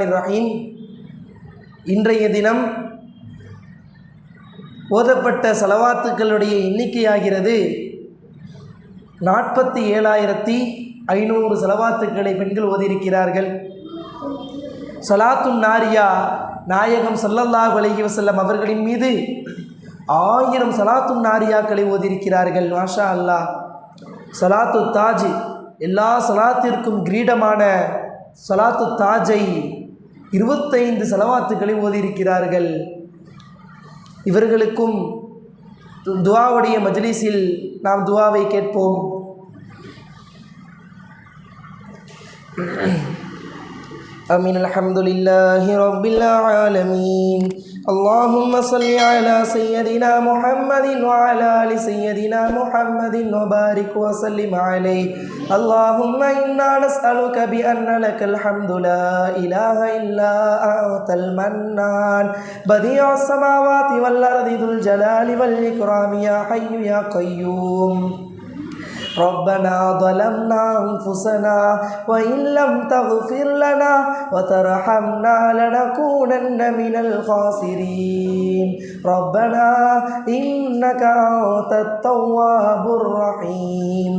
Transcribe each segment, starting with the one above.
ரஹ்மான் ரஹீம் இன்றைய தினம் ஓதப்பட்ட சலவாத்துக்களுடைய எண்ணிக்கையாகிறது நாற்பத்தி ஏழாயிரத்தி ஐநூறு செலவாத்துக்களை பெண்கள் ஓதியிருக்கிறார்கள். சலாத்துன் நாரியா நாயகம் சல்லல்லாஹ் அலைஹி அவர்களின் மீது ஆயிரம் சலாத்துன் நாரியாக்களை ஓதியிருக்கிறார்கள். மாஷா அல்லா சலாத்து தாஜ் எல்லா சலாத்திற்கும் கிரீடமான சலாத்து தாஜை இருபத்தைந்து செலவாத்துக்களை ஓதியிருக்கிறார்கள். இவர்களுக்கும் து- மஜ்லிஸில் நாம் துவாவை கேட்போம். آمين. الحمد لله رب العالمين. اللهم صل على سيدنا محمد وعلى آل سيدنا محمد وبارك وسلم عليه. اللهم إنا نسألك بأن لك الحمد لا إله إلا أنت المنان. بديع السماوات والأرض ذو الجلال والإكرام يا حي يا قيوم. ربنا ظلمنا أنفسنا وإن لم تغفر لنا وترحمنا لنكونن من الخاسرين ربنا إنك أنت التواب الرحيم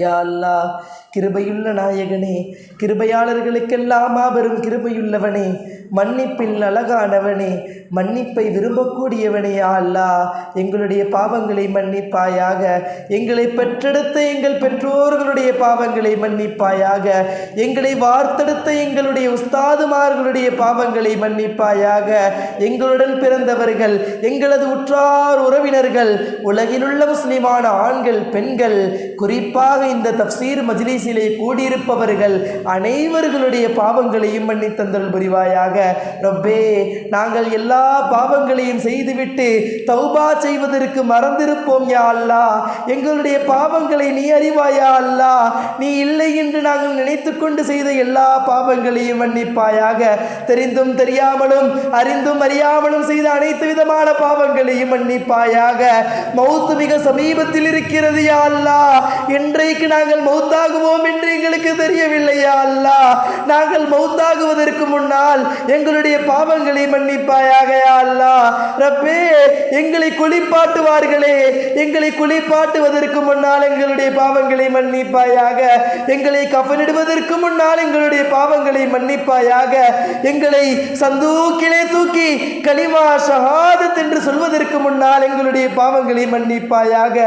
யா அல்லாஹ் கிருபையுள்ள நாயகனே கிருபையாளர்களுக்கெல்லாம் மாபெரும் கிருபையுள்ளவனே மன்னிப்பில் அழகானவனே மன்னிப்பை விரும்பக்கூடியவனே அல்லா. எங்களுடைய பாவங்களை மன்னிப்பாயாக. எங்களை பெற்றெடுத்த எங்கள் பெற்றோர்களுடைய பாவங்களை மன்னிப்பாயாக. எங்களை வார்த்தெடுத்த எங்களுடைய உஸ்தாதுமார்களுடைய பாவங்களை மன்னிப்பாயாக. எங்களுடன் பிறந்தவர்கள் எங்களது உற்றார் உறவினர்கள் உலகிலுள்ள முஸ்லிமான ஆண்கள் பெண்கள் குறிப்பாக இந்த தப்சீர் மஜ்லிஸிலே கூடியிருப்பவர்கள் அனைவர்களுடைய பாவங்களையும் மன்னித்தந்தல் புரிவாயாக. ரப்பே நாங்கள் எல்லா பாவங்களையும் செய்துவிட்டு தௌபா செய்வதற்கு மறந்திருப்போம் யா அல்லாஹ் எங்களுடைய பாவங்களை நீ அறிவாயா அல்லா? நீ இல்லை என்று நாங்கள் நினைத்து கொண்டு செய்த எல்லா பாவங்களையும் மன்னிப்பாயாக. தெரிந்தும் தெரியாமலும் அறிந்தும் அறியாமலும் செய்த அனைத்து விதமான பாவங்களையும் மன்னிப்பாயாக. மௌத்து மிக சமீபத்தில் இருக்கிறது யா அல்லாஹ் இன்றைக்கு நாங்கள் மௌத்தாகுவோம் என்று எங்களுக்கு தெரியவில்லையா அல்லாஹ் நாங்கள் மௌத்தாகுவதற்கு முன்னால் எங்களுடைய பாவங்களை மன்னிப்பாயாக யா ரப்பே எங்களை குளிப்பாட்டுவார்களே. எங்களை குளிப்பாட்டுவதற்கு முன்னால் எங்களுடைய பாவங்களை மன்னிப்பாயாக. எங்களை கஃனிடுவதற்கு முன்னால் எங்களுடைய பாவங்களை மன்னிப்பாயாக. எங்களை சந்தூக்கிலே தூக்கி கலிமா ஷஹாதத் என்று சொல்வதற்கு முன்னால் எங்களுடைய பாவங்களை மன்னிப்பாயாக.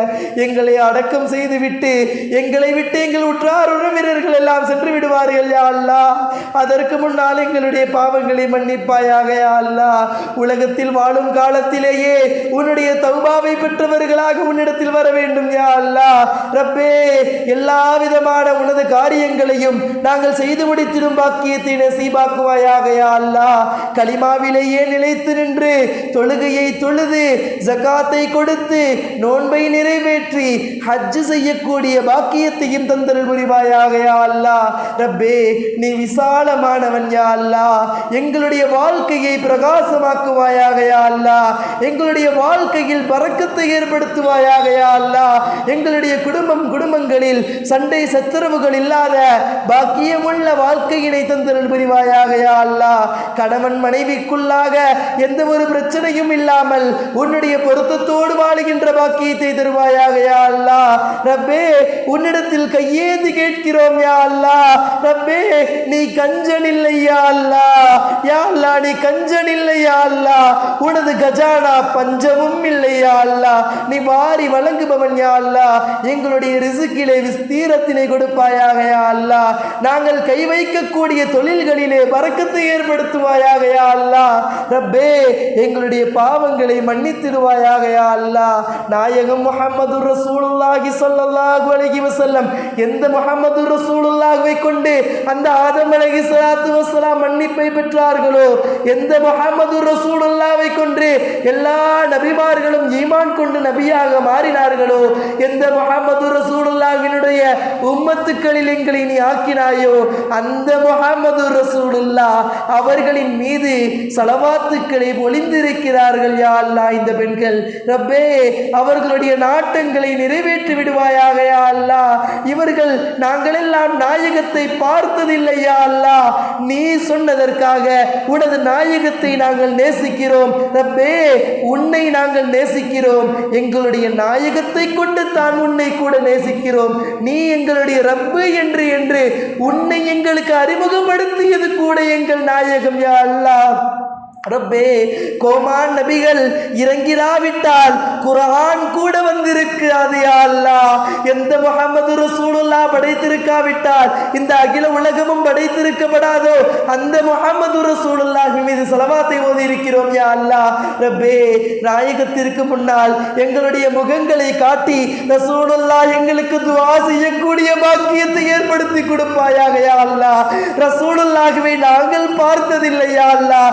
எங்களை அடக்கம் செய்துவிட்டு எங்களை விட்டு எங்கள் உற்றார் உறவினர்கள் எல்லாம் சென்று விடுவார்கள் யா அதற்கு முன்னால் எங்களுடைய பாவங்கள் பாவங்களை மன்னிப்பாயாக அல்லா உலகத்தில் வாழும் காலத்திலேயே உன்னுடைய தௌபாவை பெற்றவர்களாக உன்னிடத்தில் வர வேண்டும் யா அல்லா. ரப்பே எல்லா விதமான உனது காரியங்களையும் நாங்கள் செய்து முடித்திடும் பாக்கியத்தை நசீபாக்குவாயாக யா அல்லாஹ் கலிமாவிலேயே நிலைத்து நின்று தொழுகையை தொழுது ஜகாத்தை கொடுத்து நோன்பை நிறைவேற்றி ஹஜ் செய்யக்கூடிய பாக்கியத்தையும் தந்தல் புரிவாயாக யா அல்லாஹ் ரப்பே நீ விசாலமானவன் யா அல்லா. எங்களுடைய வாழ்க்கையை பிரகாசமாக்குவாயாகையா அல்லா. எங்களுடைய வாழ்க்கையில் பறக்கத்தை ஏற்படுத்துவாயாகையா அல்லா. அல்லாஹ் எங்களுடைய குடும்பம் குடும்பங்களில் சண்டை சச்சரவுகள் இல்லாத பாக்கியமுள்ள வாழ்க்கையினை தந்தல் புரிவாயாகையா அல்லா. அல்லாஹ் கணவன் மனைவிக்குள்ளாக எந்த ஒரு பிரச்சனையும் இல்லாமல் உன்னுடைய பொருத்தத்தோடு வாழுகின்ற பாக்கியத்தை தருவாயாக யா அல்லாஹ் ரப்பே உன்னிடத்தில் கையேந்து கேட்கிறோம் யா அல்லாஹ் ரப்பே நீ கஞ்சனில்லையா அல்லா. யா அல்லா நீ கஞ்சன் இல்லையா அல்லா. உனது கஜானா பஞ்சமும் இல்லையா அல்லா. அல்லாஹ் நீ வாரி வழங்குபவன் யா அல்லாஹ் எங்களுடைய ரிசுக்கிலே விஸ்தீரத்தினை கொடுப்பாயாக யா நாங்கள் கை வைக்கக்கூடிய தொழில்களிலே பறக்கத்தை ஏற்படுத்துவாயாக யா ரப்பே எங்களுடைய பாவங்களை மன்னித்திடுவாயாக யா நாயகம் முகமது ரசூலுல்லாஹி சொல்லல்லாஹு அலைஹி வஸல்லம். எந்த முகமது ரசூலுல்லாஹ்வை கொண்டு அந்த ஆதம் அலைஹி ஸலாத்து வஸலாம் மன்னிப்பை மதிப்பை பெற்றார்களோ? எந்த முகமது ரசூலுல்லாவை கொன்று எல்லா நபிமார்களும் ஈமான் கொண்டு நபியாக மாறினார்களோ? எந்த முகமது ரசூலுல்லாவினுடைய உம்மத்துக்களில் எங்களை நீ ஆக்கினாயோ? அந்த முகமது ரசூலுல்லா அவர்களின் மீது சலவாத்துக்களை ஒளிந்திருக்கிறார்கள். யா அல்லாஹ் இந்த பெண்கள். ரப்பே அவர்களுடைய நாட்டங்களை நிறைவேற்றி விடுவாயாக. யா அல்லாஹ் இவர்கள் நாங்களெல்லாம் நாயகத்தை பார்த்ததில்லையா அல்லா நீ சொன்னதற்காக உனது நாயகத்தை நாங்கள் நேசிக்கிறோம். ரப்பே உன்னை நாங்கள் நேசிக்கிறோம். எங்களுடைய நாயகத்தை கொண்டு தான் உன்னை கூட நேசிக்கிறோம். நீ எங்களுடைய ரப்பு என்று என்று உன்னை எங்களுக்கு அறிமுகப்படுத்தியது கூட எங்கள் நாயகம் யா அல்லாஹ். ரப்பே கோமான் நபிகள் இறங்கிராவிட்டால் குரான் கூட வந்திருக்காது யா அல்லாஹ் எந்த முகமது ரசூலுல்லா படைத்திருக்காவிட்டால் இந்த அகில உலகமும் படைத்திருக்கப்படாதோ அந்த முகமது ரசூலுல்லா மீது செலவாத்தை ஓதி இருக்கிறோம் யா அல்லாஹ் ரப்பே நாயகத்திற்கு முன்னால் எங்களுடைய முகங்களை காட்டி ரசூலுல்லா எங்களுக்கு துவா செய்யக்கூடிய பாக்கியத்தை ஏற்படுத்தி கொடுப்பாயாக யா அல்லாஹ் ரசூலுல்லாகவே நாங்கள் பார்த்ததில்லையா அல்லாஹ்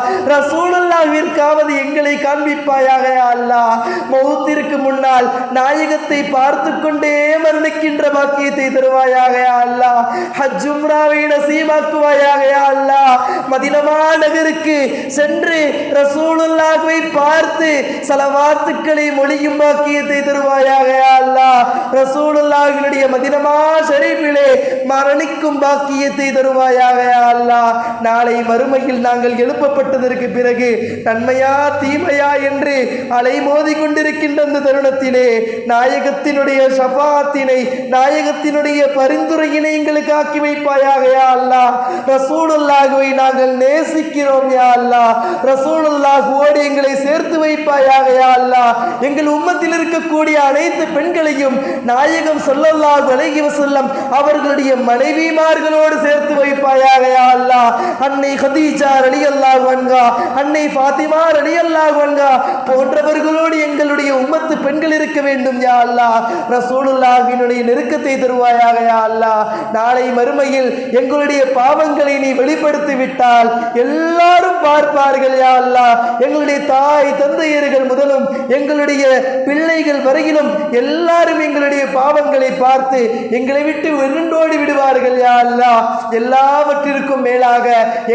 ரசூலுல்லாஹ்விற்காவது எங்களை காண்பிப்பாயாக அல்லா. அல்லாஹ் மௌத்திற்கு முன்னால் நாயகத்தை பார்த்து கொண்டே மரணிக்கின்ற பாக்கியத்தை தருவாயாக அல்லா. அல்லாஹ் நசீமாக்குவாயாக அல்லா. மதினமா நகருக்கு சென்று ரசூலுல்லாவை பார்த்து சலவாத்துக்களை மொழியும் பாக்கியத்தை தருவாயாக அல்லா. அல்லாஹ் ரசூலுல்லாஹினுடைய மதினமா ஷரீஃபிலே மரணிக்கும் பாக்கியத்தை தருவாயாக அல்லா. நாளை மறுமையில் நாங்கள் எழுப்பப்பட்டதற்கு பிறகு பிறகு நன்மையா தீமையா என்று அலைமோதி கொண்டிருக்கின்ற அந்த தருணத்திலே நாயகத்தினுடைய ஷபாத்தினை நாயகத்தினுடைய பரிந்துரையினை எங்களுக்கு ஆக்கி வைப்பாயாக யா அல்லாஹ் ரசூலுல்லாஹுவை நாங்கள் நேசிக்கிறோம் யா அல்லா. ரசூலுல்லாஹுவோடு எங்களை சேர்த்து வைப்பாயாக யா அல்லாஹ் எங்கள் உம்மத்தில் இருக்கக்கூடிய அனைத்து பெண்களையும் நாயகம் ஸல்லல்லாஹு அலைஹி வஸல்லம் அவர்களுடைய மனைவிமார்களோடு சேர்த்து வைப்பாயாக யா அல்லாஹ் அன்னை ஹதீஜா அலி அல்லாஹ் வன்கா அன்னை ஃபாத்திமா ரலியல்லாஹு அன்ஹா போன்றவர்களோடு எங்களுடைய உம்மத்து பெண்கள் இருக்க வேண்டும் யா அல்லாஹ். ரசூலுல்லாஹினுடைய நெருக்கத்தை தருவாயாக யா அல்லா நாளை மறுமையில் எங்களுடைய பாவங்களை நீ வெளிப்படுத்தி விட்டால் எல்லாரும் பார்ப்பார்கள் யா அல்லாஹ். எங்களுடைய தாய் தந்தையர்கள் முதலும் எங்களுடைய பிள்ளைகள் வரையிலும் எல்லாரும் எங்களுடைய பாவங்களை பார்த்து எங்களை விட்டு விருண்டோடி விடுவார்கள் யா அல்லாஹ். எல்லாவற்றிற்கும் மேலாக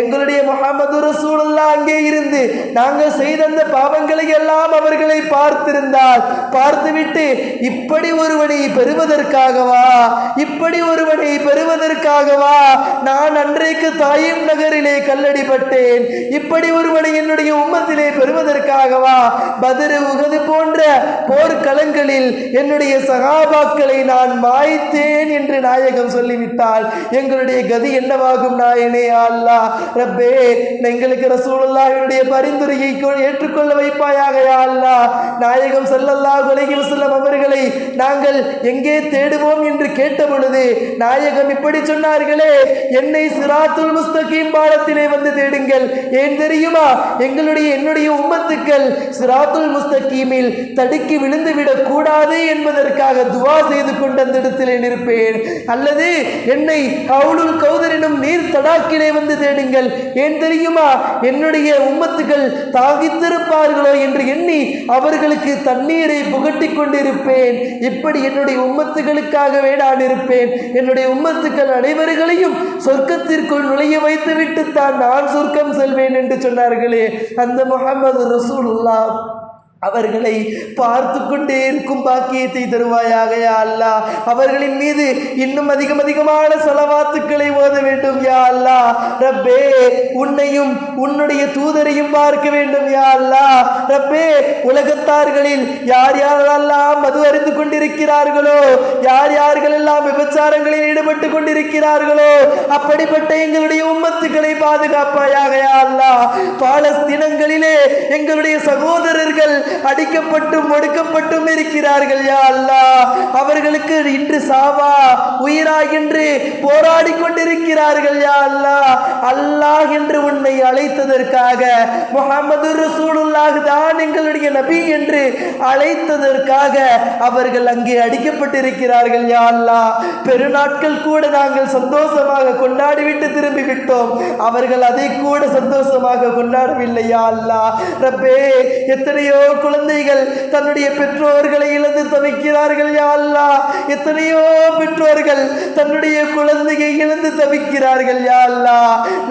எங்களுடைய முகமது ரசூலுல்லா அங்கே இருந்து நாங்கள் செய்த அந்த பாவங்களை எல்லாம் அவர்களை பார்த்திருந்தால் பார்த்துவிட்டு இப்படி ஒருவனை பெறுவதற்காகவா? இப்படி ஒருவனை பெறுவதற்காகவா? நான் அன்றைக்கு தாயும் நகரிலே கல்லடிப்பட்டேன். இப்படி ஒருவனை என்னுடைய உம்மத்திலே பெறுவதற்காகவா? பதிரு உகது போன்ற போர்க்களங்களில் என்னுடைய சகாபாக்களை நான் மாய்த்தேன் என்று நாயகம் சொல்லிவிட்டால் எங்களுடைய கதி என்னவாகும் நாயனே? அல்லா ரப்பே எங்களுக்கு ரசூலுல்லாஹினுடைய பரிந்துரையை ஏற்றுக்கொள்ள வைப்பாயாக அல்லா நாயகம் செல்லல்லா அலைஹி செல்லும் அவர்களை நாங்கள் எங்கே தேடுவோம் என்று கேட்ட பொழுது நாயகம் இப்படி சொன்னார்களே என்னை சிராத்துல் முஸ்தகீம் பாலத்திலே வந்து தேடுங்கள். ஏன் தெரியுமா? எங்களுடைய என்னுடைய உம்மத்துக்கள் சிராத்துல் முஸ்தகீமில் தடுக்கி விழுந்துவிடக் கூடாது என்பதற்காக துவா செய்து கொண்டு அந்த இடத்திலே நிற்பேன். அல்லது என்னை கவுலுல் கௌதரினும் நீர் தடாக்கிலே வந்து தேடுங்கள். ஏன் தெரியுமா? என்னுடைய உம்மத்துகள் தாகித்திருப்பார்களோ என்று எண்ணி அவர்களுக்கு தண்ணீரை புகட்டி கொண்டிருப்பேன். இப்படி என்னுடைய உம்மத்துகளுக்காகவே நான் இருப்பேன். என்னுடைய உம்மத்துக்கள் அனைவர்களையும் சொர்க்கத்திற்குள் நுழைய வைத்துவிட்டு தான் நான் சொர்க்கம் செல்வேன் என்று சொன்னார்களே. அந்த முகமது ரசூலுல்லாஹ். அவர்களை பார்த்து கொண்டே இருக்கும் பாக்கியத்தை தருவாயாக யா அல்லாஹ் அவர்களின் மீது இன்னும் அதிகம் அதிகமான செலவாத்துக்களை ஓத வேண்டும் யா அல்லா. ரப்பே உன்னையும் உன்னுடைய தூதரையும் பார்க்க வேண்டும் யா அல்லா. ரப்பே உலகத்தார்களில் யார் யாரெல்லாம் மது அறிந்து கொண்டிருக்கிறார்களோ யார் யார்கள் எல்லாம் விபச்சாரங்களில் ஈடுபட்டு கொண்டிருக்கிறார்களோ அப்படிப்பட்ட எங்களுடைய உம்மத்துக்களை பாதுகாப்பாயாக யா அல்லாஹ் பாலஸ்தீனங்களிலே எங்களுடைய சகோதரர்கள் அடிக்கப்பட்டும் ஒடுக்கப்பட்டும் இருக்கிறார்கள் யா அல்லாஹ். அவர்களுக்கு இன்று சாவா உயிரா என்று போராடி கொண்டிருக்கிறார்கள் யா அல்லாஹ். அல்லாஹ் என்று உன்னை அழைத்ததற்காக முகமது ரசூலுல்லாஹ் தான் எங்களுடைய நபி என்று அழைத்ததற்காக அவர்கள் அங்கே அடிக்கப்பட்டிருக்கிறார்கள் யா அல்லாஹ். பெருநாட்கள் கூட நாங்கள் சந்தோஷமாக கொண்டாடிவிட்டு திரும்பி விட்டோம் அவர்கள் அதை கூட சந்தோஷமாக கொண்டாடவில்லை யா அல்லாஹ். ரப்பே எத்தனையோ குழந்தைகள் தன்னுடைய பெற்றோர்களை இழந்து தவிக்கிறார்கள் யாழ்லா எத்தனையோ பெற்றோர்கள் தன்னுடைய குழந்தையை இழந்து தவிக்கிறார்கள் யாழ்லா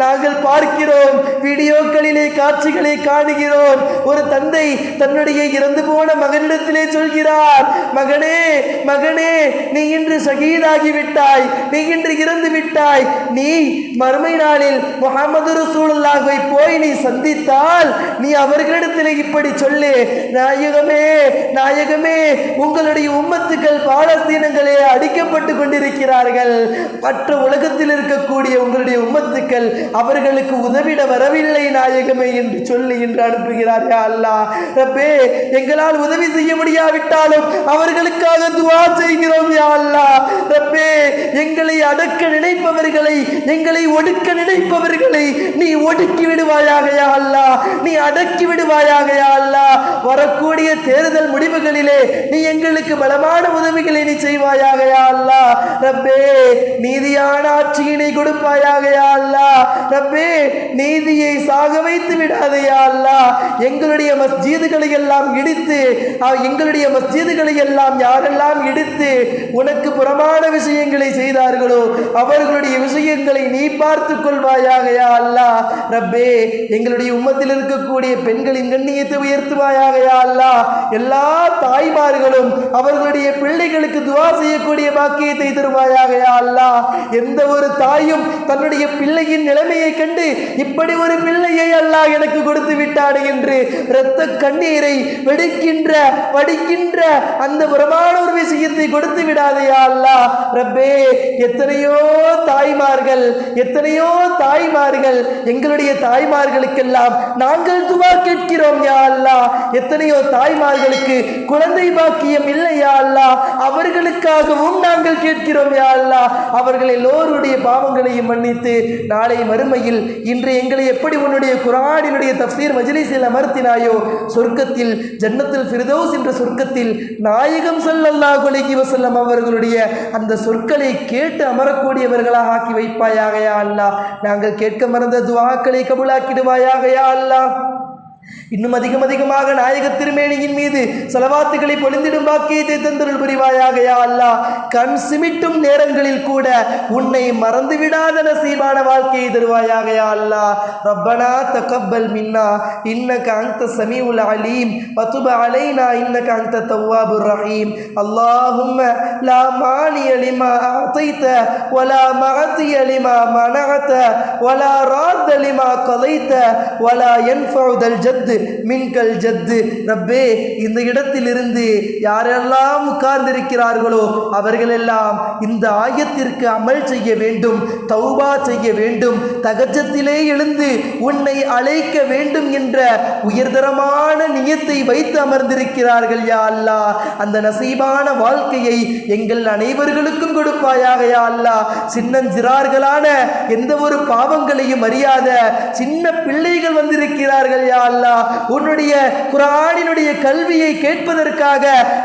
நாங்கள் பார்க்கிறோம் வீடியோக்களிலே காட்சிகளை காணுகிறோம். ஒரு தந்தை தன்னுடைய இறந்து போன மகனிடத்திலே சொல்கிறார் மகனே மகனே நீ இன்று ஷகீதாகி விட்டாய் நீ இன்று இறந்து விட்டாய். நீ மறுமை நாளில் முகமது ரசூலுல்லாஹை போய் நீ சந்தித்தால் நீ அவர்களிடத்தில் இப்படி சொல்லு. நாயகமே நாயகமே உங்களுடைய உம்மத்துக்கள் பாலஸ்தீனங்களே அடிக்கப்பட்டு கொண்டிருக்கிறார்கள். மற்ற உலகத்தில் இருக்கக்கூடிய உங்களுடைய உம்மத்துக்கள் அவர்களுக்கு உதவிட வரவில்லை நாயகமே என்று சொல்லி என்று அனுப்புகிறார். அல்லா. ரப்பே எங்களால் உதவி செய்ய முடியாவிட்டாலும் அவர்களுக்காக துவா செய்கிறோம் யா அல்லாஹ் ரப்பே எங்களை அடக்க நினைப்பவர்களை எங்களை ஒடுக்க நினைப்பவர்களை நீ ஒடுக்கி விடுவாயாக யா அல்லாஹ் நீ அடக்கி விடுவாயாக யா அல்லாஹ் வரக்கூடிய தேர்தல் முடிவுகளிலே நீ எங்களுக்கு பலமான உதவிகளை நீ செய்வாயாக அல்லா. ரப்பே நீதியான ஆட்சியினை கொடுப்பாயாகையா அல்லா. ரப்பே நீதியை சாக வைத்து விடாதையா அல்லாஹ் எங்களுடைய மஸ்ஜிதுகளை எல்லாம் இடித்து எங்களுடைய மஸ்ஜிதுகளை எல்லாம் யாரெல்லாம் இடித்து உனக்கு புறமான விஷயங்களை செய்தார்களோ அவர்களுடைய விஷயங்களை நீ பார்த்து கொள்வாயாகையா அல்லாஹ் ரப்பே எங்களுடைய உம்மத்தில் இருக்கக்கூடிய பெண்களின் கண்ணியத்தை உயர்த்துவாயாக யா அல்லா? எல்லா தாய்மார்களும் அவர்களுடைய பிள்ளைகளுக்கு துவா செய்யக்கூடிய பாக்கியத்தை தருவாயாக அல்லா. எந்த ஒரு தாயும் தன்னுடைய பிள்ளையின் நிலைமையை கண்டு இப்படி ஒரு பிள்ளையை அல்லா எனக்கு கொடுத்து விட்டாடு என்று இரத்த கண்ணீரை வெடிக்கின்ற வடிக்கின்ற அந்த புறமான ஒரு விஷயத்தை கொடுத்து விடாதையா அல்லா. ரப்பே எத்தனையோ தாய்மார்கள் எத்தனையோ தாய்மார்கள் எங்களுடைய தாய்மார்களுக்கெல்லாம் நாங்கள் துவா கேட்கிறோம் யா அல்லா. எத்தனையோ தாய்மார்களுக்கு குழந்தை பாக்கியம் இல்லையா அல்லா? அவர்களுக்காகவும் நாங்கள் கேட்கிறோம் யா அல்லா. அவர்கள் எல்லோருடைய பாவங்களையும் மன்னித்து நாளை மறுமையில் இன்று எங்களை எப்படி உன்னுடைய குரானினுடைய தப்சீர் மஜ்லிஸில் அமர்த்தினாயோ? சொர்க்கத்தில் ஜன்னத்தில் ஃபிர்தௌஸ் என்ற சொர்க்கத்தில் நாயகம் சொல்லல்லா அலைஹி வசல்லம் அவர்களுடைய அந்த சொற்களை கேட்டு அமரக்கூடியவர்களாக ஆக்கி வைப்பாயாக யா நாங்கள் கேட்க மறந்த துவாக்களை கபுலாக்கிடுவாயாக யா இன்னும் அதிகம் அதிகமாக நாயக திருமேனியின் மீது செலவாத்துகளை பொழிந்திடும் பாக்கியத்தை தந்தருள் புரிவாயாக யா அல்லாஹ் கண் சிமிட்டும் நேரங்களில் கூட உன்னை மறந்துவிடாத நசீபான வாழ்க்கையை தருவாயாக யா அல்லாஹ் ரப்பனா தகப்பல் மின்னா இன்னக அன்த சமீஉல் அலீம். பத்துப அலைனா இன்ன காந்த தவ்வாபு ரஹீம். அல்லாஹும் லா மானிய லிமா அஅதைத வலா மஅதிய லிமா மனஅத வலா ராத லிமா கலைத்த வலா யன்ஃபஉ தல் ஜத்து மின்கல் ஜத்து. ரப்பே இந்த இடத்திலிருந்து யாரெல்லாம் உட்கார்ந்திருக்கிறார்களோ அவர்களெல்லாம் இந்த ஆயத்திற்கு அமல் செய்ய வேண்டும் தௌபா செய்ய வேண்டும் தகஜத்திலே எழுந்து உன்னை அழைக்க வேண்டும் என்ற உயர்தரமான நியத்தை வைத்து அமர்ந்திருக்கிறார்கள் யா அல்லாஹ். அந்த நசீபான வாழ்க்கையை எங்கள் அனைவர்களுக்கும் கொடுப்பாயாக யா அல்லா சின்னஞ்சிறார்களான எந்த ஒரு பாவங்களையும் அறியாத சின்ன பிள்ளைகள் வந்திருக்கிறார்கள் யா அல்லாஹ் உன்னுடைய குரானினுடைய கல்வியை கேட்பதற்காக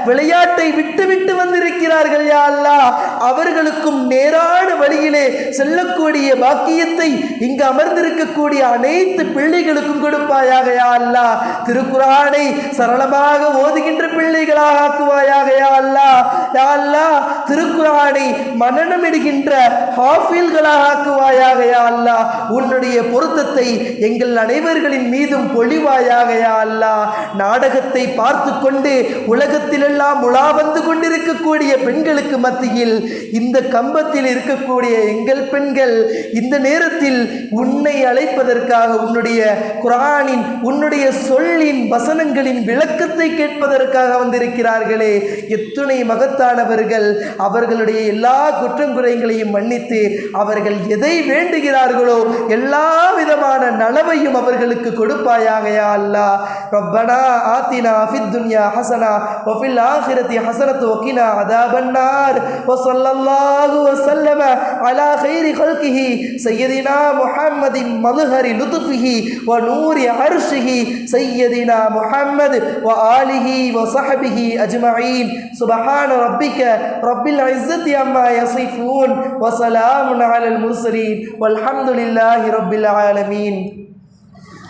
விளையாட்டை விட்டுவிட்டு வந்திருக்கிறார்கள் யா அல்லாஹ். அவர்களுக்கும் நேரான வழியிலே செல்லக்கூடிய பாக்கியத்தை இங்கு அமர்ந்திருக்கக்கூடிய அனைத்து பிள்ளைகளுக்கும் கொடுப்பாயாக யா அல்லாஹ். திருக்குறானை சரளமாக ஓதுகின்ற பிள்ளைகளாக ஆக்குவாயாக யா அல்லாஹ். யா அல்லாஹ் திருக்குறானை மனநமிடுகின்ற ஹாஃபில்களாக ஆக்குவாயாக யா அல்லாஹ். உன்னுடைய பொருத்தத்தை எங்கள் அனைவர்களின் மீதும் பொழிவு யா அல்லா நாடகத்தை பார்த்து கொண்டு உலகத்திலெல்லாம் உலா வந்து கொண்டிருக்கக்கூடிய பெண்களுக்கு மத்தியில் இந்த கம்பத்தில் இருக்கக்கூடிய இருக்கக்கூடிய எங்கள் பெண்கள் இந்த நேரத்தில் உன்னை அழைப்பதற்காக உன்னுடைய குரானின் உன்னுடைய சொல்லின் வசனங்களின் விளக்கத்தை கேட்பதற்காக வந்திருக்கிறார்களே. எத்துணை மகத்தானவர்கள் அவர்களுடைய எல்லா குற்றங்குறைகளையும் மன்னித்து அவர்கள் எதை வேண்டுகிறார்களோ எல்லா விதமான நலவையும் அவர்களுக்கு கொடுப்பாயாக يا الله. ربنا آتنا في الدنيا حسنة وفي الآخرة حسنة وقنا عذاب النار. وصلى الله وسلم على خير خلقه سيدنا محمد مظهر لطفه ونور عرشه سيدنا محمد وآله وصحبه أجمعين. سبحان ربك رب العزة عما يصفون وسلام على المرسلين والحمد لله رب العالمين.